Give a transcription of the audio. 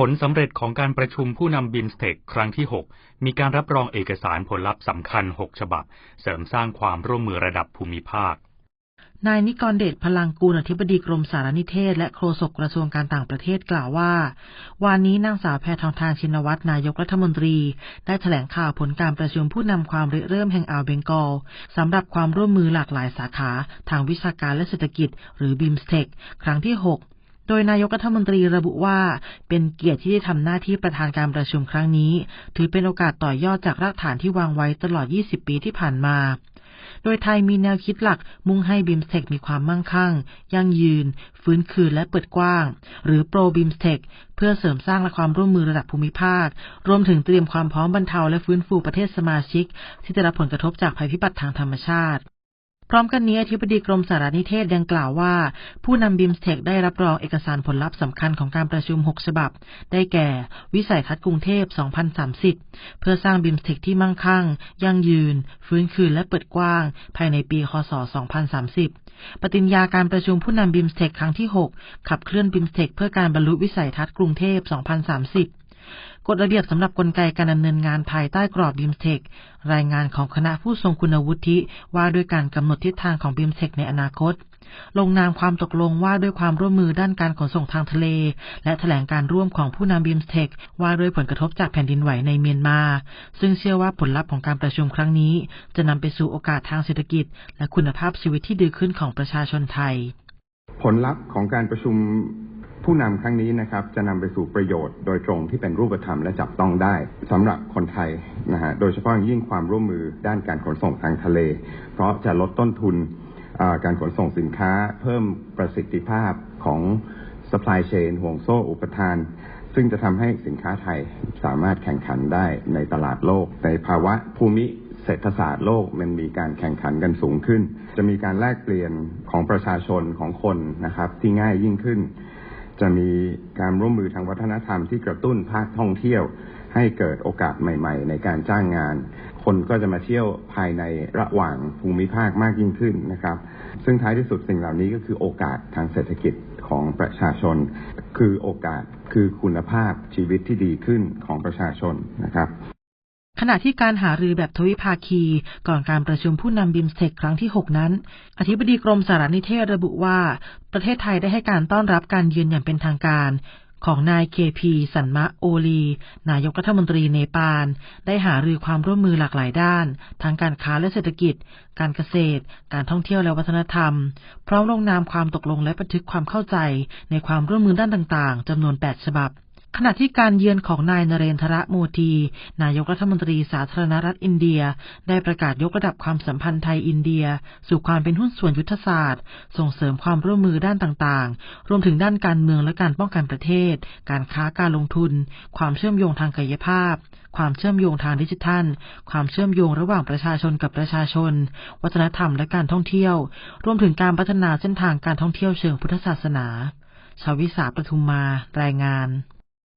ผลสำเร็จของการประชุมผู้นำบิมสเทคครั้งที่ 6 มีการรับรองเอกสารผลลัพธ์สำคัญ 6 ฉบับ เสริมสร้างความร่วมมือระดับภูมิภาค นายนิกรเดชพลังกูลอธิบดีกรมสารนิเทศ และโฆษกกระทรวงการต่างประเทศกล่าวว่า วันนี้นางสาวแพทองทานชินวัตรนายกรัฐมนตรี ได้แถลงข่าวผลการประชุมผู้นำความริเริ่มแห่งอ่าวเบงกอลสำหรับความร่วมมือหลากหลายสาขา ทางวิชาการและเศรษฐกิจ หรือบิมสเทคครั้งที่ 6 โดยนายกรัฐมนตรีระบุว่า เป็นเกียรติที่ได้ทำหน้าที่ประธานการประชุมครั้งนี้ ถือเป็นโอกาสต่อยอดจากรากฐานที่วางไว้ตลอด 20 ปีที่ผ่านมา โดยไทยมีแนวคิดหลักมุ่งให้บิมสเทคมีความมั่งคั่ง ยั่งยืน ฟื้นคืนและเปิดกว้าง หรือโปรบิมสเทคเพื่อเสริมสร้างและความร่วมมือระดับภูมิภาค รวมถึงเตรียมความพร้อมบรรเทาและฟื้นฟูประเทศสมาชิก ที่ได้รับผลกระทบจากภัยพิบัติทางธรรมชาติ พร้อมกันนี้อธิบดีกรมสารนิเทศยังกล่าวว่า ผู้นำบิมสเทคได้รับรองเอกสารผลลัพธ์สำคัญของการประชุม 6 ฉบับ ได้แก่ วิสัยทัศน์กรุงเทพ 2030 เพื่อสร้างบิมสเทคที่มั่งคั่ง ยั่งยืน ฟื้นคืนและเปิดกว้าง ภายในปี คศ 2030 ปฏิญญาการประชุมผู้นำบิมสเทคครั้งที่ 6 ขับเคลื่อนบิมสเทคเพื่อการบรรลุวิสัยทัศน์กรุงเทพ 2030 กฎระเบียบสำหรับกลไกการดำเนินงานภายใต้กรอบบิมเทครายงานของคณะผู้ทรงคุณวุฒิว่าด้วยการกำหนดทิศทางของบิมเทคในอนาคต ลงนามความตกลงว่าด้วยความร่วมมือด้านการขนส่งทางทะเล และแถลงการร่วมของผู้นำบิมสเทคว่าด้วยผลกระทบจากแผ่นดินไหวในเมียนมา ซึ่งเชื่อว่าผลลัพธ์ของการประชุมครั้งนี้ จะนำไปสู่โอกาสทางเศรษฐกิจ และคุณภาพชีวิตที่ดีขึ้นของประชาชนไทย ผลลัพธ์ของการประชุม ผู้นำครั้งนี้นะครับจะนำไปสู่ประโยชน์โดยตรงที่เป็นรูปธรรมและจับต้องได้สำหรับคนไทยนะฮะโดยเฉพาะอย่างยิ่งความร่วมมือด้านการขนส่งทางทะเล เพราะจะลดต้นทุนการขนส่งสินค้า เพิ่มประสิทธิภาพของ supply chain ห่วงโซ่อุปทาน ซึ่งจะทำให้สินค้าไทยสามารถแข่งขันได้ในตลาดโลก ในภาวะภูมิเศรษฐศาสตร์โลกมันมีการแข่งขันกันสูงขึ้น จะมีการแลกเปลี่ยนของประชาชนของคนนะครับที่ง่ายยิ่งขึ้น จะมีการร่วมมือทางวัฒนธรรมที่กระตุ้นภาคท่องเที่ยว ให้เกิดโอกาสใหม่ ๆ ในการจ้างงาน คนก็จะมาเที่ยวภายในระหว่างภูมิภาคมากยิ่งขึ้นนะครับ ซึ่งท้ายที่สุดสิ่งเหล่านี้ก็คือโอกาสทางเศรษฐกิจของประชาชน คือโอกาสคือคุณภาพชีวิตที่ดีขึ้นของประชาชนนะครับ ขณะที่การหารือแบบทวิภาคี ก่อนการประชุมผู้นำบิมสเทคครั้งที่ 6 นั้น อธิบดีกรมสารนิเทศระบุว่า ประเทศไทยได้ให้การต้อนรับการเยือนอย่างเป็นทางการ ของนายเคพีสันมะโอลี นายกรัฐมนตรีเนปาล ได้หารือความร่วมมือหลากหลายด้าน ทั้งการค้าและเศรษฐกิจ การเกษตร การท่องเที่ยวและวัฒนธรรม พร้อมลงนามความตกลงและบันทึกความเข้าใจในความร่วมมือด้านต่าง ๆจำนวน 8 ฉบับ ขณะที่การเยือนของนายนเรนทระโมทีนายกรัฐมนตรีสาธารณรัฐอินเดีย ได้ประกาศยกระดับความสัมพันธ์ไทยอินเดีย สู่ความเป็นหุ้นส่วนยุทธศาสตร์ ส่งเสริมความร่วมมือด้านต่างๆ รวมถึงด้านการเมืองและการป้องกันประเทศ การค้าการลงทุน ความเชื่อมโยงทางกายภาพ ความเชื่อมโยงทางดิจิทัล ความเชื่อมโยงระหว่างประชาชนกับประชาชน วัฒนธรรมและการท่องเที่ยว รวมถึงการพัฒนาเส้นทางการท่องเที่ยวเชิงพุทธศาสนา ชาวิสาประทุมมา รายงาน